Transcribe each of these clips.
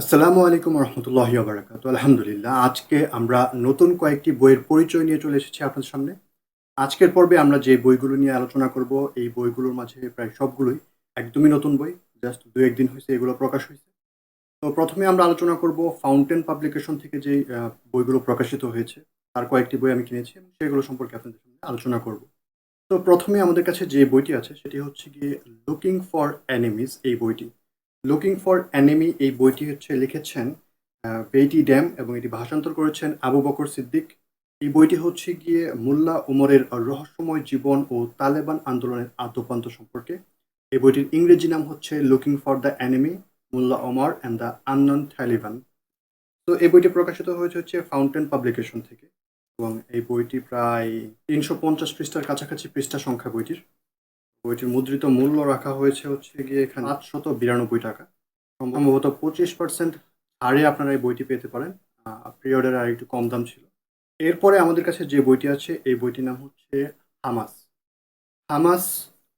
আসসালামু আলাইকুম রহমতুল্লাহ বারাকাত আলহামদুলিল্লাহ, আজকে আমরা নতুন কয়েকটি বইয়ের পরিচয় নিয়ে চলে এসেছি আপনার সামনে। আজকের পর্বে আমরা যে বইগুলো নিয়ে আলোচনা করব, এই বইগুলোর মাঝে প্রায় সবগুলোই একদমই নতুন বই, জাস্ট দু একদিন হয়েছে এগুলো প্রকাশ হয়েছে। তো প্রথমে আমরা আলোচনা করব ফাউন্টেন পাবলিকেশন থেকে যে বইগুলো প্রকাশিত হয়েছে, তার কয়েকটি বই আমি কিনেছি এবং সেগুলো সম্পর্কে আপনাদের সামনে আলোচনা করব। তো প্রথমে আমাদের কাছে যে বইটি আছে, সেটি হচ্ছে গিয়ে লুকিং ফর অ্যানিমিস এই বইটি। লুকিং ফর অ্যানিমি এই বইটি হচ্ছে লিখেছেন বেইটি ড্যাম এবং এটি ভাষান্তর করেছেন আবু বকর সিদ্দিক। এই বইটি হচ্ছে গিয়ে মোল্লা উমরের রহস্যময় জীবন ও তালেবান আন্দোলনের আদ্যপান্ত সম্পর্কে। এই বইটির ইংরেজি নাম হচ্ছে looking for the enemy Mullah Omar and the unknown Taliban তো এই বইটি প্রকাশিত হয়েছে হচ্ছে ফাউন্টেন পাবলিকেশন থেকে এবং এই বইটি প্রায় তিনশো পঞ্চাশ পৃষ্ঠার কাছাকাছি পৃষ্ঠা সংখ্যা বইটির। বইটির মুদ্রিত মূল্য রাখা হয়েছে হচ্ছে গিয়ে এখানে পাঁচশত বিরানব্বই টাকা। সম্ভবত পঁচিশ পার্সেন্ট হারে আপনারা এই বইটি পেতে পারেন। পিরিয়ডের আর একটু কম দাম ছিল। এরপরে আমাদের কাছে যে বইটি আছে, এই বইটির নাম হচ্ছে হামাস। হামাস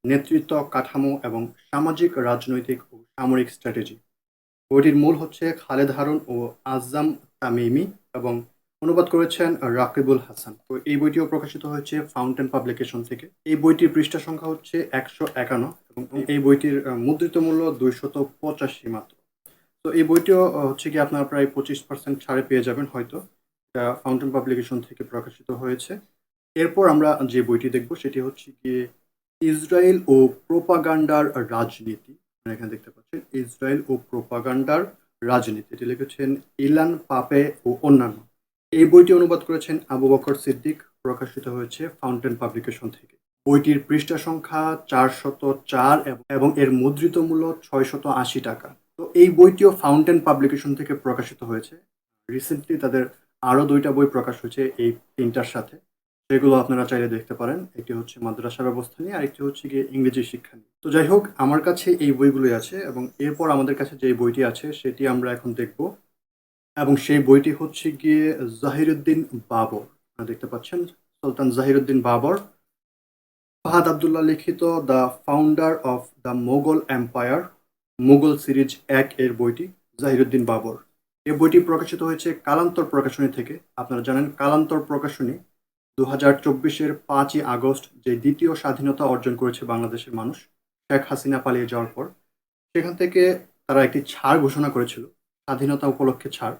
নেতৃত্ব, কাঠামো এবং সামাজিক, রাজনৈতিক ও সামরিক স্ট্র্যাটেজি বইটির মূল হচ্ছে খালেদ হারুন ও আজম তামিমি এবং অনুবাদ করেছেন রাকিবুল হাসান। তো এই বইটিও প্রকাশিত হয়েছে ফাউন্টেন পাবলিকেশন থেকে। এই বইটির পৃষ্ঠা সংখ্যা হচ্ছে একশো একান্ন এবং এই বইটির মুদ্রিত মূল্য দুইশত পঁচাশি মাত্র। তো এই বইটিও হচ্ছে কি আপনারা প্রায় পঁচিশ পার্সেন্ট ছাড়ে পেয়ে যাবেন হয়তো। ফাউন্টেন পাবলিকেশন থেকে প্রকাশিত হয়েছে। এরপর আমরা যে বইটি দেখব সেটি হচ্ছে গিয়ে ইসরায়েল ও প্রোপাগান্ডার রাজনীতি। এখানে দেখতে পাচ্ছেন, ইসরায়েল ও প্রোপাগান্ডার রাজনীতি। এটি লিখেছেন ইলান পাপে ও অন্যান্য। এই বইটি অনুবাদ করেছেন আবু বকর সিদ্দিক। প্রকাশিত হয়েছে ফাউন্টেন পাবলিকেশন থেকে। বইটির পৃষ্ঠা সংখ্যা চারশত চার এবং এর মুদ্রিত মূল্য ছয়শত আশি টাকা। তো এই বইটিও ফাউন্টেন পাবলিকেশন থেকে প্রকাশিত হয়েছে। রিসেন্টলি তাদের আরও দুইটা বই প্রকাশ হয়েছে এই তিনটার সাথে। সেগুলো আপনারা চাইলে দেখতে পারেন। একটি হচ্ছে মাদ্রাসা ব্যবস্থা নিয়ে, আরেকটি হচ্ছে গিয়ে ইংরেজি শিক্ষা নিয়ে। তো যাই হোক, আমার কাছে এই বইগুলোই আছে এবং এরপর আমাদের কাছে যে বইটি আছে, সেটি আমরা এখন দেখব। এবং সেই বইটি হচ্ছে গিয়ে জাহিরুদ্দিন বাবর। দেখতে পাচ্ছেন, সুলতান জাহিরুদ্দিন বাবর। ফাহাদ আবদুল্লাহ লিখিত the founder of the Mughal empire, Mughal series এক এর বইটি জাহিরুদ্দিন বাবর। এই বইটি প্রকাশিত হয়েছে কালান্তর প্রকাশনী থেকে। আপনারা জানেন, কালান্তর প্রকাশনী দু হাজার চব্বিশের পাঁচই আগস্ট যে দ্বিতীয় স্বাধীনতা অর্জন করেছে বাংলাদেশের মানুষ, শেখ হাসিনা পালিয়ে যাওয়ার পর, সেখান থেকে তারা একটি ছাড় ঘোষণা করেছিল, স্বাধীনতা উপলক্ষে ছাড়।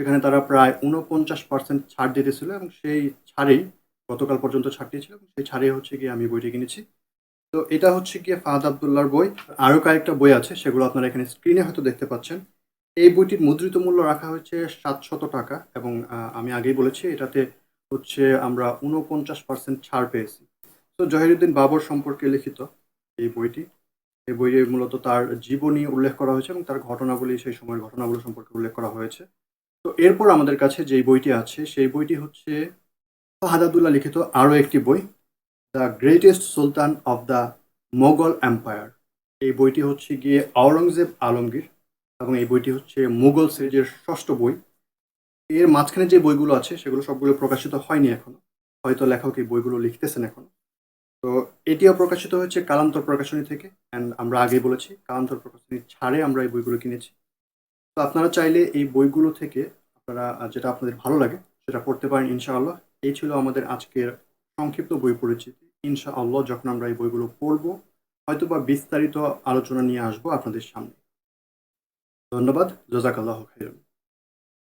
সেখানে তারা প্রায় উনপঞ্চাশ পার্সেন্ট ছাড় দিতেছিল এবং সেই ছাড়েই গতকাল পর্যন্ত ছাড় দিয়েছিল এবং সেই ছাড়ে হচ্ছে গিয়ে আমি বইটি কিনেছি। তো এটা হচ্ছে গিয়ে ফাহাদ আবদুল্লার বই। আরও কয়েকটা বই আছে, সেগুলো আপনারা এখানে স্ক্রিনে হয়তো দেখতে পাচ্ছেন। এই বইটির মুদ্রিত মূল্য রাখা হয়েছে সাতশত টাকা এবং আমি আগেই বলেছি এটাতে হচ্ছে আমরা উনপঞ্চাশ পার্সেন্ট ছাড় পেয়েছি। তো জহিরুদ্দিন বাবর সম্পর্কে লিখিত এই বইটি। এই বইয়ে মূলত তার জীবনী উল্লেখ করা হয়েছে এবং তার ঘটনাবলী, সেই সময়ের ঘটনাগুলো সম্পর্কে উল্লেখ করা হয়েছে। তো এরপর আমাদের কাছে যেই বইটি আছে, সেই বইটি হচ্ছে ফাহাদ আবদুল্লাহ লিখিত আরও একটি বই, the greatest sultan of the Mughal empire. এই বইটি হচ্ছে গিয়ে আওরঙ্গজেব আলমগীর এবং এই বইটি হচ্ছে মুঘল সিরিজের ষষ্ঠ বই। এর মাঝখানে যে বইগুলো আছে, সেগুলো সবগুলো প্রকাশিত হয়নি এখনও। হয়তো লেখক এই বইগুলো লিখতেছেন এখন। তো এটিও প্রকাশিত হয়েছে কালান্তর প্রকাশনী থেকে অ্যান্ড আমরা আগেই বলেছি, কালান্তর প্রকাশনী ছাড়ে আমরা এই বইগুলো কিনেছি। তো আপনারা চাইলে এই বইগুলো থেকে আপনারা যেটা আপনাদের ভালো লাগে, সেটা পড়তে পারেন, ইনশাআল্লাহ। এই ছিল আমাদের আজকের সংক্ষিপ্ত বই পরিচিতি। ইনশাআল্লাহ যখন আমরা এই বইগুলো পড়ব হয়তো বা বিস্তারিত আলোচনা নিয়ে আসব আপনাদের সামনে। ধন্যবাদ। জজাকাল্লাহ খাইরুন।